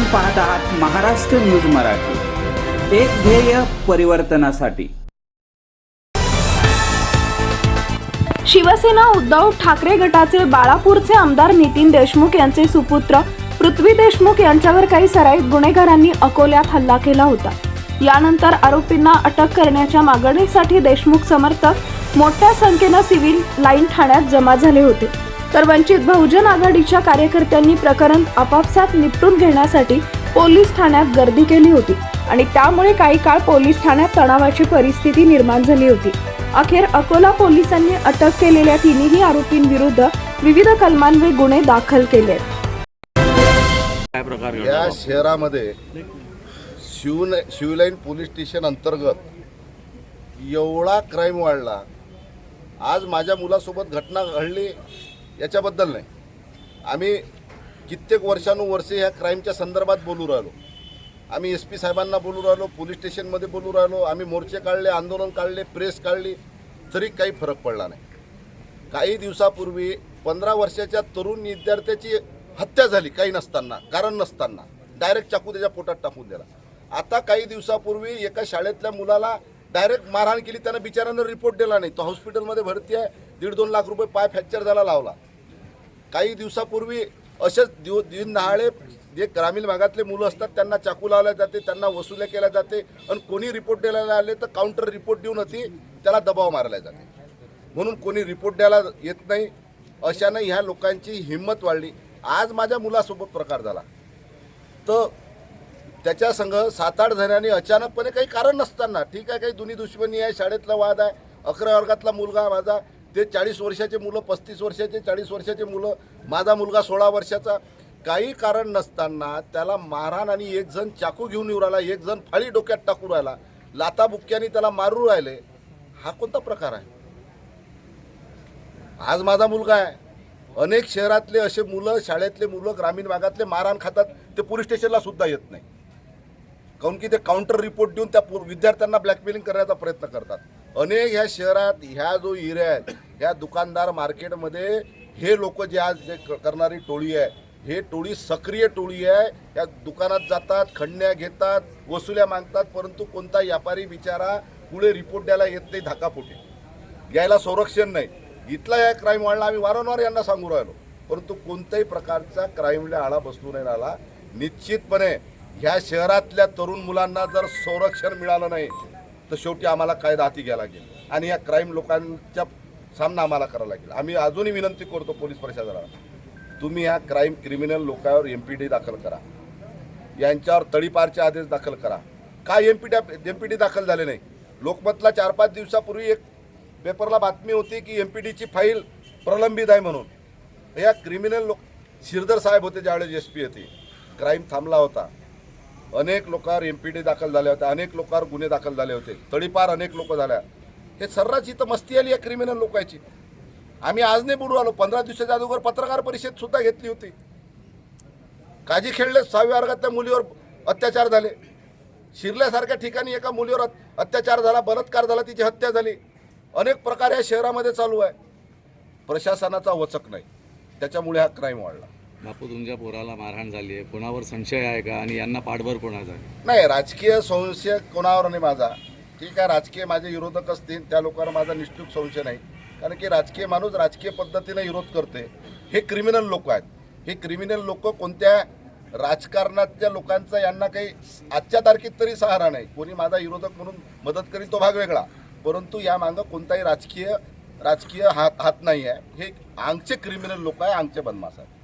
आपण पाहत आहात महाराष्ट्र न्यूज मराठी. एक ध्येय परिवर्तनासाठी. शिवसेना उद्धव ठाकरे गटाचे बाळापूरचे आमदार नितीन देशमुख यांचे सुपुत्र पृथ्वी देशमुख यांच्यावर काही सराईत गुन्हेगारांनी अकोल्यात हल्ला केला होता. यानंतर आरोपींना अटक करण्याच्या मागणीसाठी देशमुख समर्थक मोठ्या संख्येनं सिव्हिल लाईन ठाण्यात जमा झाले होते. तर वंचित बहुजन आघाडीच्या कार्यकर्त्यांनी प्रकरण आपापसात निपटून घेण्यासाठी पोलीस ठाण्यात गर्दी केली होती. आणि त्यामुळे काही काळ पोलीस ठाण्यात तणावाची परिस्थिती निर्माण झाली होती. अखेर अकोला पोलिसांनी अटक केलेल्या तिन्ही आरोपींविरुद्ध विविध कलमांवे गुन्हे दाखल केले काय प्रकार या शहरामध्ये शिव शिवलाईन पोलीस स्टेशन अंतर्गत एवढा क्राईम वाढला. आज माझ्या मुलासोबत घटना घडली. याच्याबद्दल नाही. आम्ही कित्येक वर्षानुवर्षे ह्या क्राईमच्या संदर्भात बोलू राहिलो. आम्ही एस पी साहेबांना बोलू राहिलो पोलीस स्टेशनमध्ये बोलू राहिलो आम्ही मोर्चे काढले आंदोलन काढले प्रेस काढली तरी काही फरक पडला नाही. काही दिवसापूर्वी पंधरा वर्षाच्या तरुण विद्यार्थ्याची हत्या झाली काही नसताना कारण नसताना. डायरेक्ट चाकू त्याच्या पोटात टाकून दिला. आता काही दिवसापूर्वी एका शाळेतल्या मुलाला डायरेक्ट मारहाण केली त्यानं बिचारानं रिपोर्ट दिला नाही. तो हॉस्पिटलमध्ये भरती आहे दीड दोन लाख रुपये पाय फ्रॅक्चर झाला लावला. काही दिवसापूर्वी असेच दिव दिन नहाळे जे ग्रामीण भागातले मुलं असतात त्यांना चाकू लावल्या जाते त्यांना वसुल्या केल्या जाते आणि कोणी रिपोर्ट द्यायला आले तर काउंटर रिपोर्ट देऊन होती त्याला दबाव मारला जाते. म्हणून कोणी रिपोर्ट द्यायला येत नाही. अशानं ह्या लोकांची हिंमत वाढली. आज माझ्या मुलासोबत प्रकार झाला. तर त्याच्या संघ सात आठ जणांनी अचानकपणे काही कारण नसताना ठीक आहे काही दुनी दुश्मनी आहे शाळेतला वाद आहे अकरा वर्गातला मुलगा माझा ते चाळीस वर्षाचे मुलं पस्तीस वर्षाचे चाळीस वर्षाचे मुलं माझा मुलगा सोळा वर्षाचा काही कारण नसताना त्याला मारहाण आणि एक जण चाकू घेऊन येऊ राहिला एक जण फाळी डोक्यात टाकू राहिला लाताबुक्क्याने त्याला मारू राहिले हा कोणता प्रकार आहे? आज माझा मुलगा आहे. अनेक शहरातले असे मुलं शाळेतले मुलं ग्रामीण भागातले मारहाण खातात ते पोलीस स्टेशनला सुद्धा येत नाही. काऊन की ते काउंटर रिपोर्ट देऊन त्या विद्यार्थ्यांना ब्लॅकमेलिंग करण्याचा प्रयत्न करतात. अनेक ह्या शहरात ह्या जो एरिया आहे ह्या दुकानदार मार्केटमध्ये हे लोक जे आज जे क- करणारी टोळी आहे हे टोळी सक्रिय टोळी आहे. या दुकानात जातात खंडण्या घेतात वसुल्या मागतात परंतु कोणता व्यापारी बिचारा पुढे रिपोर्ट द्यायला येत नाही धाकापोटी यायला संरक्षण नाही. इथला या क्राईम वाढला आम्ही वारंवार यांना सांगू राहिलो. परंतु कोणत्याही प्रकारचा क्राईमला आळा बसू नाही राहिला निश्चितपणे ह्या शहरातल्या तरुण मुलांना जर संरक्षण मिळालं नाही तर शेवटी आम्हाला कायदा हाती घ्यायला लागेल. आणि या क्राईम लोकांच्या सामना आम्हाला करावा लागेल. आम्ही अजूनही विनंती करतो पोलीस प्रशासनाला तुम्ही ह्या क्राईम क्रिमिनल लोकांवर एम पी डी दाखल करा. यांच्यावर तडीपारचे आदेश दाखल करा. काय M P D M P D दाखल झाले नाही? लोकमतला चार पाच दिवसापूर्वी एक पेपरला बातमी होती की एम पी डीची फाईल प्रलंबित आहे म्हणून. या क्रिमिनल लोक शिरदर साहेब होते ज्यावेळेस एस पी होते. क्राईम थांबला होता. अनेक लोकांवर एम पी डी दाखल झाल्या होत्या अनेक लोकांवर गुन्हे दाखल झाले होते. तडीपार अनेक लोक झाल्या. हे सर्रास इथं मस्ती आली या क्रिमिनल लोकांची. आम्ही आज नाही बोलू आलो पंधरा दिवसाच्या अगोदर पत्रकार परिषद सुद्धा घेतली होती. काजी खेळले सहाव्या वर्गातल्या मुलीवर अत्याचार झाले. शिरल्यासारख्या ठिकाणी एका मुलीवर अत- अत्याचार झाला बलात्कार झाला तिची हत्या झाली. अनेक प्रकार या शहरामध्ये चालू आहे. प्रशासनाचा वचक नाही. त्याच्यामुळे हा क्राईम वाढला. बापू तुमच्या पोराला मारहाण झाली आहे. कोणावर संशय आहे का? आणि यांना पाठबळ कोणाचा नाही राजकीय संशय कोणावर नाही माझा. ठीक आहे राजकीय माझे विरोधक असतील त्या लोकांवर माझा निश्चित संशय नाही. कारण की राजकीय माणूस राजकीय पद्धतीने विरोध करते हे क्रिमिनल लोक आहेत. हे क्रिमिनल लोक कोणत्या राजकारणातल्या लोकांचा यांना काही आजच्या तारखेत तरी सहारा नाही. कोणी माझा विरोधक म्हणून मदत करील तो भाग वेगळा. परंतु या मागं कोणताही राजकीय राजकीय हात हात नाही आहे. हे आमचे क्रिमिनल लोक आहे आमचे बदमाश आहे